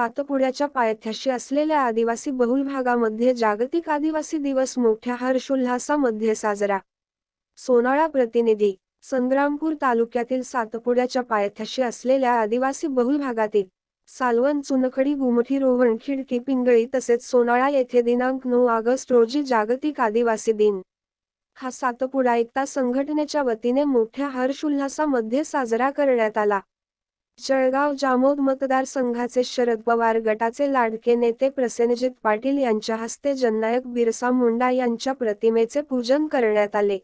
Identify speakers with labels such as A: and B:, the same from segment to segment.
A: सातपुड्याच्या पायथ्याशी असलेल्या आदिवासी बहुल भागामध्ये जागतिक आदिवासी दिवस मोठ्या हर्षोल्हासामध्ये साजरा. सोनाळा प्रतिनिधी संग्रामपूर तालुक्यातील सातपुड्याच्या पायथ्याशी असलेल्या आदिवासी बहुल भागातील सालवण चुनखडी गुमठी रोहण खिडकी पिंगळी तसेच सोनाळा येथे दिनांक नऊ ऑगस्ट रोजी जागतिक आदिवासी दिन. हा सातपुडा एकता संघटनेच्या वतीने मोठ्या हर्षोल्हासामध्ये साजरा करण्यात आला. जळगाव जामोद मतदारसंघाचे शरद पवार गटाचे लाडके नेते प्रसेनजित पाटील यांच्या हस्ते जननायक बिरसा मुंडा यांच्या प्रतिमेचे पूजन करण्यात आले.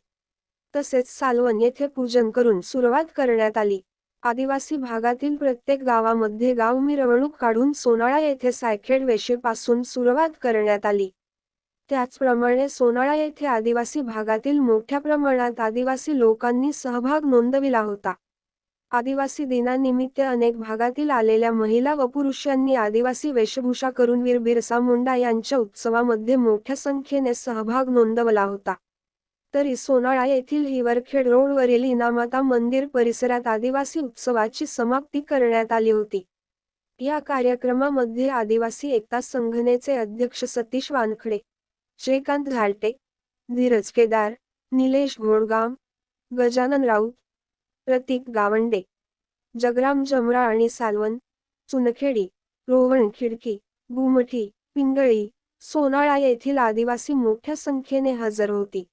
A: तसेच सालवण येथे पूजन करून सुरुवात करण्यात आली. आदिवासी भागातील प्रत्येक गावामध्ये गाव मिरवणूक काढून सोनाळा येथे सायखेड वेशीपासून सुरुवात करण्यात आली. त्याचप्रमाणे सोनाळा येथे आदिवासी भागातील मोठ्या प्रमाणात आदिवासी लोकांनी सहभाग नोंदविला होता. आदिवासी दिनानिमित्त अनेक भागातील आलेल्या महिला व पुरुषांनी आदिवासी वेशभूषा करून वीर बिरसा मुंडा यांच्या उत्सवामध्ये मोठ्या संख्येने सहभाग नोंदवला होता. तरी सोनाळा येथील हिवरखेड रोडवरील इनामाता मंदिर परिसरात आदिवासी उत्सवाची समाप्ती करण्यात आली होती. या कार्यक्रमामध्ये आदिवासी एकता संघटनेचे अध्यक्ष सतीश वानखडे श्रीकांत घालटे धीरज केदार निलेश घोडगाम गजानन राऊत प्रतीक गावंडे जगराम जमरा आणि सालवण चुनखेडी रोवण खिडकी गुमठी पिंगळी सोनाळा येथील आदिवासी मोठ्या संख्येने हजर होती.